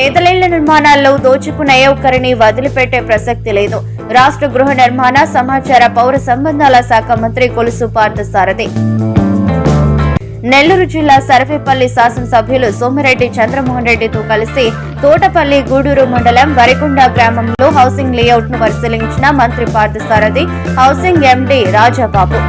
పేదలిళ్ళ నిర్మాణాల్లో దోచుకున్న ఏ ఒక్కరిని వదిలిపెట్టే ప్రసక్తి లేదు. రాష్ట్ర గృహ నిర్మాణ సమాచార పౌర సంబంధాల శాఖ మంత్రి కొలుసు పార్థసారథి. నెల్లూరు జిల్లా సరఫేపల్లి శాసనసభ్యులు సోమిరెడ్డి చంద్రమోహన్ రెడ్డితో కలిసి తోటపల్లి గూడూరు మండలం వరికొండ గ్రామంలో హౌసింగ్ లేఅవుట్ను పరిశీలించిన మంత్రి పార్థసారథి హౌసింగ్ ఎండీ రాజాబాబు.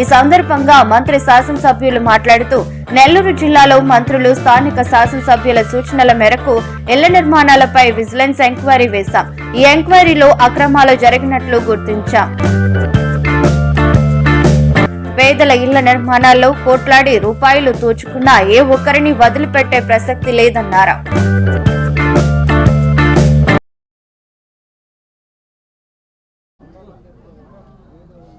ఈ సందర్భంగా మంత్రి శాసనసభ్యులు మాట్లాడుతూ నెల్లూరు జిల్లాలో మంత్రులు స్థానిక శాసనసభ్యుల సూచనల మేరకు ఇళ్ళ నిర్మాణాలపై విజిలెన్స్ ఎంక్వైరీ వేశాం. ఈ ఎంక్వైరీలో అక్రమాలు జరిగినట్లు గుర్తించాం. పేదల ఇళ్ళ నిర్మాణాల్లో కోట్లాడి రూపాయలు దోచుకున్నా ఏ ఒక్కరిని వదిలిపెట్టే ప్రసక్తి లేదన్నారు.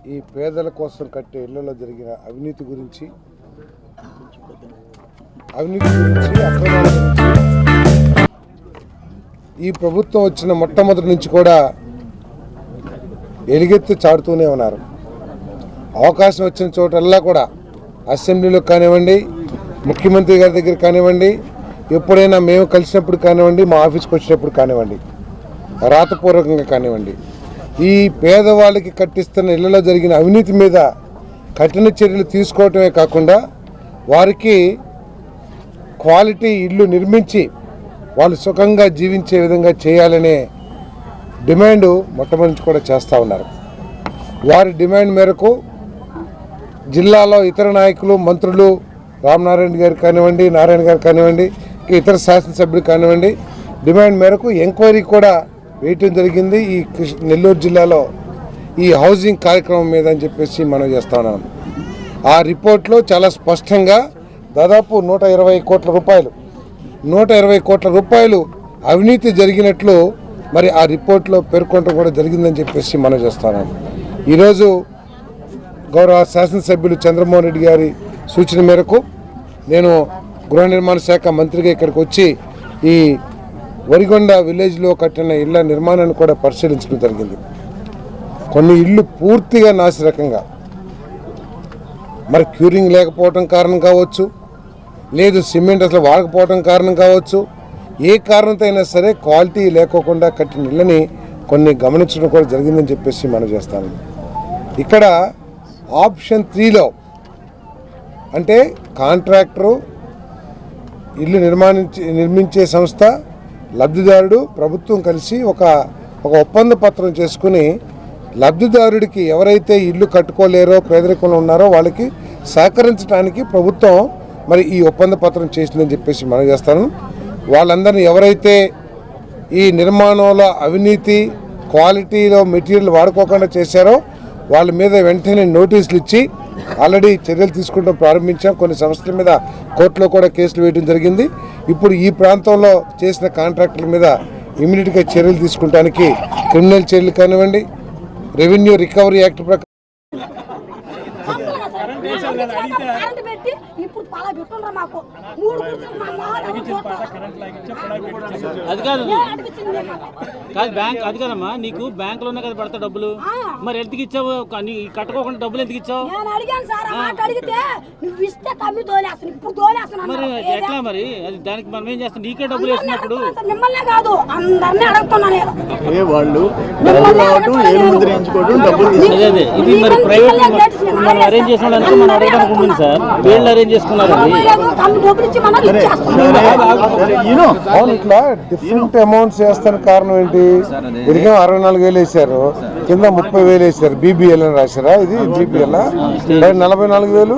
ఈ పేదల కోసం కట్టే ఇళ్ళలో జరిగిన అవినీతి గురించి అవినీతి గురించి ఈ ప్రభుత్వం వచ్చిన మొట్టమొదటి నుంచి కూడా ఎలుగెత్తి చాటుతూనే ఉన్నారు. అవకాశం వచ్చిన చోటల్లా కూడా అసెంబ్లీలో కానివ్వండి ముఖ్యమంత్రి గారి దగ్గర కానివ్వండి ఎప్పుడైనా మేము కలిసినప్పుడు కానివ్వండి మా ఆఫీస్కి వచ్చినప్పుడు కానివ్వండి రాతపూర్వకంగా కానివ్వండి ఈ పేదవాళ్ళకి కట్టిస్తున్న ఇళ్ళలో జరిగిన అవినీతి మీద కఠిన చర్యలు తీసుకోవటమే కాకుండా వారికి క్వాలిటీ ఇల్లు నిర్మించి వాళ్ళు సుఖంగా జీవించే విధంగా చేయాలనే డిమాండ్ మొట్టమొదటి కూడా చేస్తూ ఉన్నారు. వారి డిమాండ్ మేరకు జిల్లాలో ఇతర నాయకులు మంత్రులు రామనారాయణ గారు కానివ్వండి నారాయణ గారు కానివ్వండి ఇతర శాసనసభ్యులు కానివ్వండి డిమాండ్ మేరకు ఎంక్వైరీ కూడా వేయటం జరిగింది. ఈ కృష్ణ నెల్లూరు జిల్లాలో ఈ హౌసింగ్ కార్యక్రమం మీద అని చెప్పేసి మనం చేస్తున్నాం ఆ రిపోర్ట్లో చాలా స్పష్టంగా దాదాపు నూట ఇరవై కోట్ల రూపాయలు నూట ఇరవై కోట్ల రూపాయలు అవినీతి జరిగినట్లు మరి ఆ రిపోర్ట్లో పేర్కొనడం కూడా జరిగిందని చెప్పేసి మనం చేస్తున్నాం ఈరోజు గౌరవ శాసనసభ్యులు చంద్రమోహన్ రెడ్డి గారి సూచన మేరకు నేను గృహ నిర్మాణ శాఖ మంత్రిగా ఇక్కడికి వచ్చి ఈ వరిగొండ విలేజ్లో కట్టిన ఇళ్ళ నిర్మాణాన్ని కూడా పరిశీలించడం జరిగింది. కొన్ని ఇళ్ళు పూర్తిగా నాసిరకంగా. మరి క్యూరింగ్ లేకపోవడం కారణం కావచ్చు లేదు సిమెంట్ అసలు వాడకపోవడం కారణం కావచ్చు ఏ కారణంతో అయినా సరే క్వాలిటీ లేకోకుండా కట్టిన ఇళ్ళని కొన్ని గమనించడం కూడా జరిగిందని చెప్పేసి మనం చేస్తాను ఇక్కడ ఆప్షన్ త్రీలో అంటే కాంట్రాక్టరు ఇల్లు నిర్మాణించి నిర్మించే సంస్థ లబ్ధిదారుడు ప్రభుత్వం కలిసి ఒక ఒక ఒప్పంద పత్రం చేసుకుని లబ్ధిదారుడికి ఎవరైతే ఇల్లు కట్టుకోలేరో పేదరికంలో ఉన్నారో వాళ్ళకి సహకరించడానికి ప్రభుత్వం మరి ఈ ఒప్పంద పత్రం చేసిందని చెప్పేసి మనం చేస్తాను. వాళ్ళందరినీ ఎవరైతే ఈ నిర్మాణంలో అవినీతి క్వాలిటీలో మెటీరియల్ వాడుకోకుండా చేశారో వాళ్ళ మీద వెంటనే నోటీసులు ఇచ్చి ఆల్రెడీ చర్యలు తీసుకోవడం ప్రారంభించాం. కొన్ని సంస్థల మీద కోర్టులో కూడా కేసులు వేయడం జరిగింది. ఇప్పుడు ఈ ప్రాంతంలో చేసిన కాంట్రాక్టుల మీద ఇమీడియట్గా చర్యలు తీసుకుంటానికి క్రిమినల్ చర్యలు కానివ్వండి రెవెన్యూ రికవరీ యాక్ట్ ప్రకారం పెట్టుండ్రా మాకు. మూడు. అది కాదు? కాదు బ్యాంక్ అది కదమ్మా నీకు బ్యాంక్లోనే కదా పడతా డబ్బులు. మరి ఎందుకు ఇచ్చావు? కట్టుకోకుండా డబ్బులు ఎందుకు ఇచ్చావు? నేను అడిగాను సార్ ఆ. మాట అడిగితే నువ్వు ఇస్తే తమ్మి తోలేస్తాను ఇప్పుడు తోలేస్తాను మరి. ఎట్లా మరి? అది దానికి మనం ఏం చేస్తాం? నీకే డబ్బులు వేసినప్పుడు మిమ్మల్నే కాదు అందరినీ అడుగుతున్నా నేను. ఏ వాళ్ళు మిమ్మల్ని డబ్బులు ఇది మరి ప్రైవేట్ మనం అరేంజ్ చేసిన మనం అడగడానికి ఉంటుంది సార్. వీళ్ళు అరేంజ్ చేసుకున్నారు అవును ఇట్లా డిఫరెంట్ అమౌంట్స్ వేస్తానికి కారణం ఏంటి? ఇదిగా అరవై నాలుగు వేలు వేసారు కింద ముప్పై వేలు వేసారు బీబీఎల్ అని రాశారా? ఇది బీబీఎల్ నలభై నాలుగు వేలు?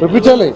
చూపించాలి